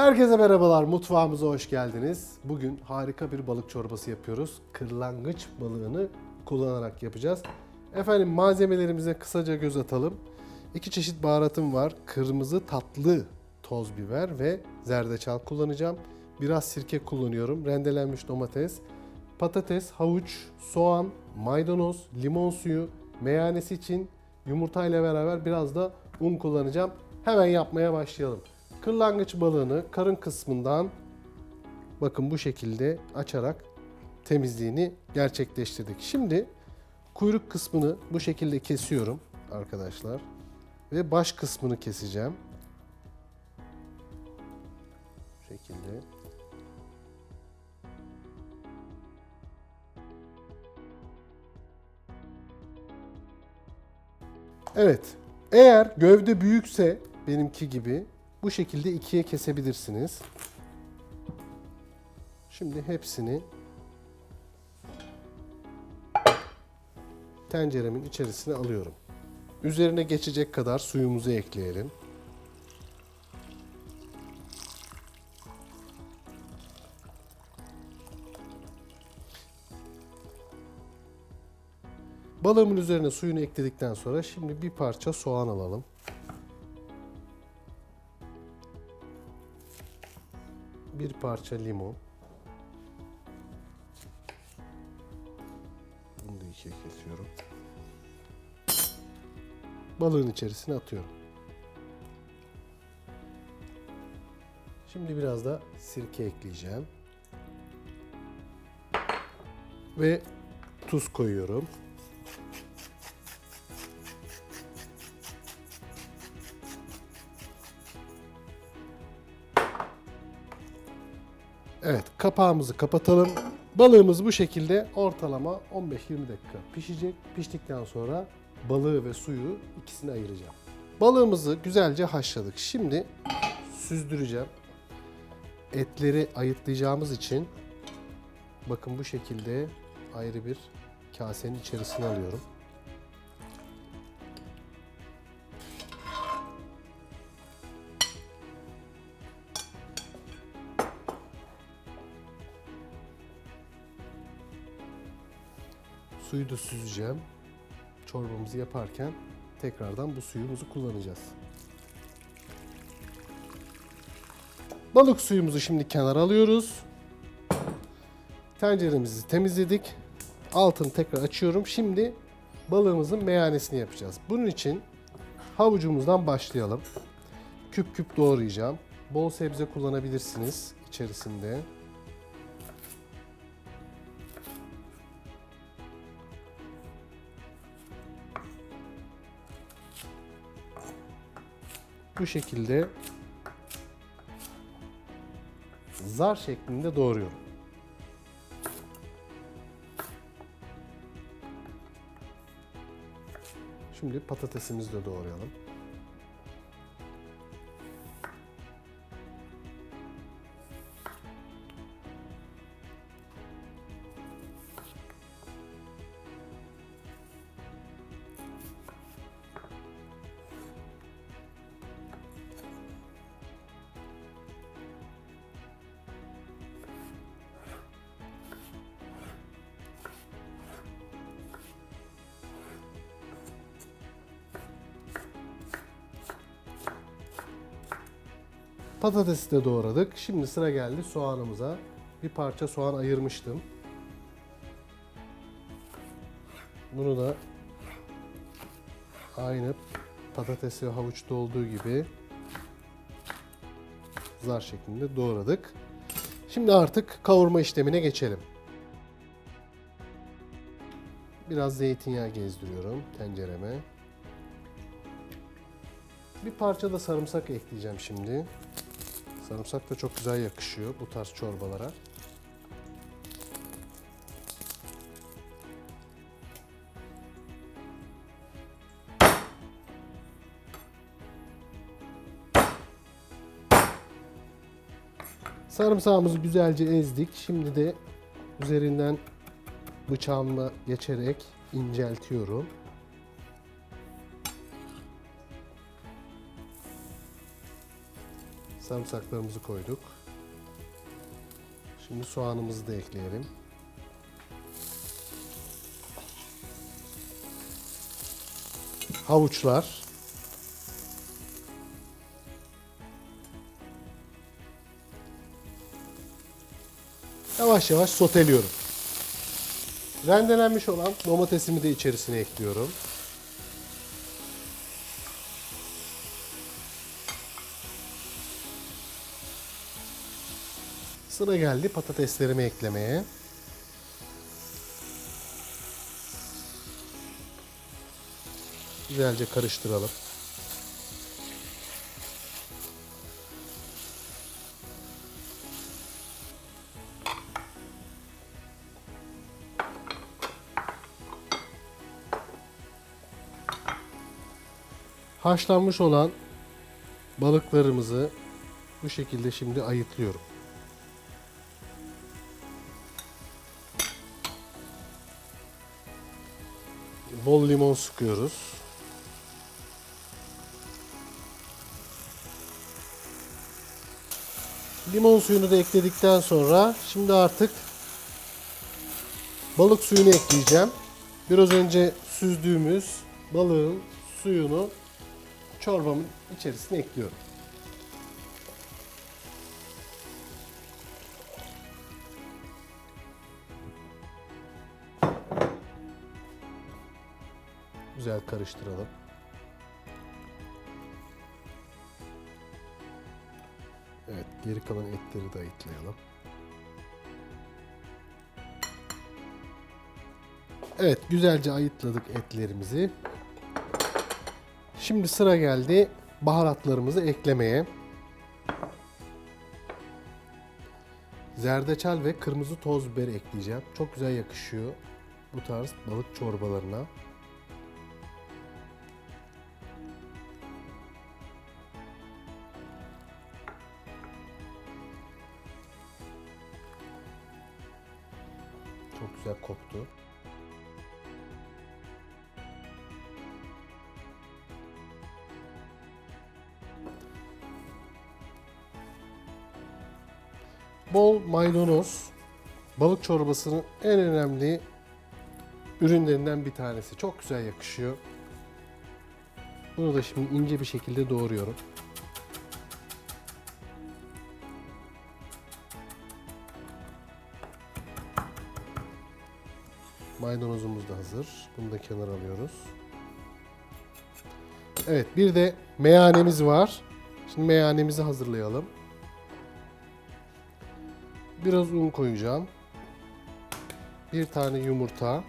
Herkese merhabalar, mutfağımıza hoş geldiniz. Bugün harika bir balık çorbası yapıyoruz. Kırlangıç balığını kullanarak yapacağız. Efendim malzemelerimize kısaca göz atalım. İki çeşit baharatım var. Kırmızı tatlı toz biber ve zerdeçal kullanacağım. Biraz sirke kullanıyorum. Rendelenmiş domates, patates, havuç, soğan, maydanoz, limon suyu, meyanesi için yumurtayla beraber biraz da un kullanacağım. Hemen yapmaya başlayalım. Kırlangıç balığını karın kısmından bakın bu şekilde açarak temizliğini gerçekleştirdik. Şimdi kuyruk kısmını bu şekilde kesiyorum arkadaşlar. Ve baş kısmını keseceğim. Bu şekilde. Evet. Eğer gövde büyükse benimki gibi bu şekilde ikiye kesebilirsiniz. Şimdi hepsini tenceremin içerisine alıyorum. Üzerine geçecek kadar suyumuzu ekleyelim. Balığımın üzerine suyunu ekledikten sonra şimdi bir parça soğan alalım. Bir parça limon. Bunu da ikiye kesiyorum. Balığın içerisine atıyorum. Şimdi biraz da sirke ekleyeceğim. Ve tuz koyuyorum. Evet, kapağımızı kapatalım. Balığımız bu şekilde ortalama 15-20 dakika pişecek. Piştikten sonra balığı ve suyu ikisini ayıracağım. Balığımızı güzelce haşladık. Şimdi süzdüreceğim. Etleri ayıtlayacağımız için bakın bu şekilde ayrı bir kasenin içerisine alıyorum. Suyu da süzeceğim. Çorbamızı yaparken tekrardan bu suyumuzu kullanacağız. Balık suyumuzu şimdi kenara alıyoruz. Tenceremizi temizledik. Altını tekrar açıyorum. Şimdi balığımızın meyanesini yapacağız. Bunun için havucumuzdan başlayalım. Küp küp doğrayacağım. Bol sebze kullanabilirsiniz içerisinde. Bu şekilde zar şeklinde doğruyorum. Şimdi patatesimizi de doğrayalım. Patatesi de doğradık. Şimdi sıra geldi soğanımıza. Bir parça soğan ayırmıştım. Bunu da aynı patates ve havuçta olduğu gibi zar şeklinde doğradık. Şimdi artık kavurma işlemine geçelim. Biraz zeytinyağı gezdiriyorum tencereme. Bir parça da sarımsak ekleyeceğim şimdi. Sarımsak da çok güzel yakışıyor bu tarz çorbalara. Sarımsağımızı güzelce ezdik. Şimdi de üzerinden bıçağımla geçerek inceltiyorum. Sarımsaklarımızı koyduk. Şimdi soğanımızı da ekleyelim. Havuçlar. Yavaş yavaş soteliyorum. Rendelenmiş olan domatesimi de içerisine ekliyorum. Sıra geldi patateslerimi eklemeye. Güzelce karıştıralım. Haşlanmış olan balıklarımızı bu şekilde şimdi ayıtlıyorum. Bol limon sıkıyoruz. Limon suyunu da ekledikten sonra şimdi artık balık suyunu ekleyeceğim. Biraz önce süzdüğümüz balığın suyunu çorbamın içerisine ekliyorum. Güzel karıştıralım. Evet, geri kalan etleri de ayıtlayalım. Evet, güzelce ayıtladık etlerimizi. Şimdi sıra geldi baharatlarımızı eklemeye. Zerdeçal ve kırmızı toz biber ekleyeceğim. Çok güzel yakışıyor bu tarz balık çorbalarına. Güzel koktu. Bol maydanoz balık çorbasının en önemli ürünlerinden bir tanesi. Çok güzel yakışıyor. Bunu da şimdi ince bir şekilde doğruyorum. Maydanozumuz da hazır. Bunu da kenara alıyoruz. Evet bir de meyanemiz var. Şimdi meyanemizi hazırlayalım. Biraz un koyacağım. Bir tane yumurta.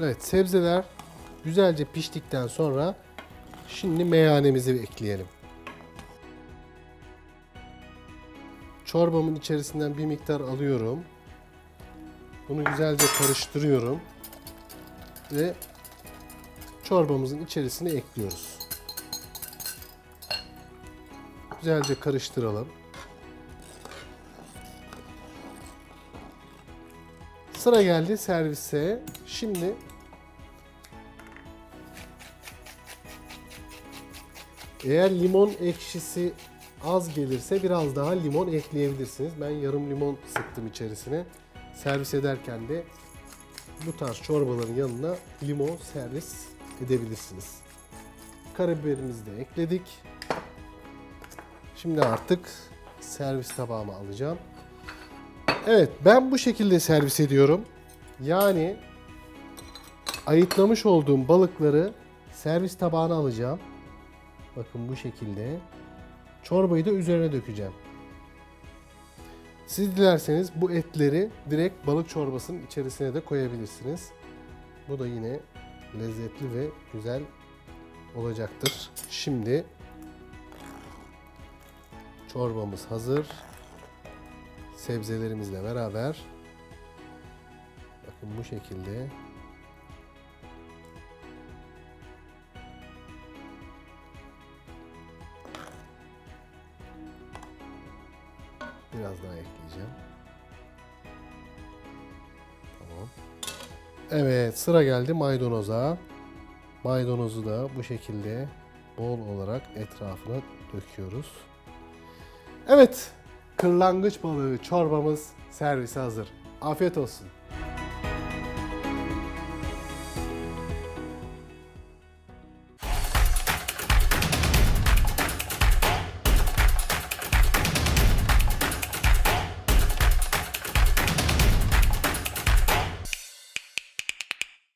Evet sebzeler güzelce piştikten sonra şimdi meyanemizi ekleyelim. Çorbamın içerisinden bir miktar alıyorum. Bunu güzelce karıştırıyorum. Ve çorbamızın içerisine ekliyoruz. Güzelce karıştıralım. Sıra geldi servise. Şimdi eğer limon ekşisi az gelirse biraz daha limon ekleyebilirsiniz. Ben yarım limon sıktım içerisine. Servis ederken de bu tarz çorbaların yanına limon servis edebilirsiniz. Karabiberimizi de ekledik. Şimdi artık servis tabağıma alacağım. Evet ben bu şekilde servis ediyorum. Yani ayıtlamış olduğum balıkları servis tabağına alacağım. Bakın bu şekilde. Çorbayı da üzerine dökeceğim. Siz dilerseniz bu etleri direkt balık çorbasının içerisine de koyabilirsiniz. Bu da yine lezzetli ve güzel olacaktır. Şimdi çorbamız hazır. Sebzelerimizle beraber bakın bu şekilde Biraz daha ekleyeceğim. Tamam. Evet sıra geldi maydanoza. Maydanozu da bu şekilde bol olarak etrafına döküyoruz. Evet kırlangıç balığı çorbamız servise hazır. Afiyet olsun.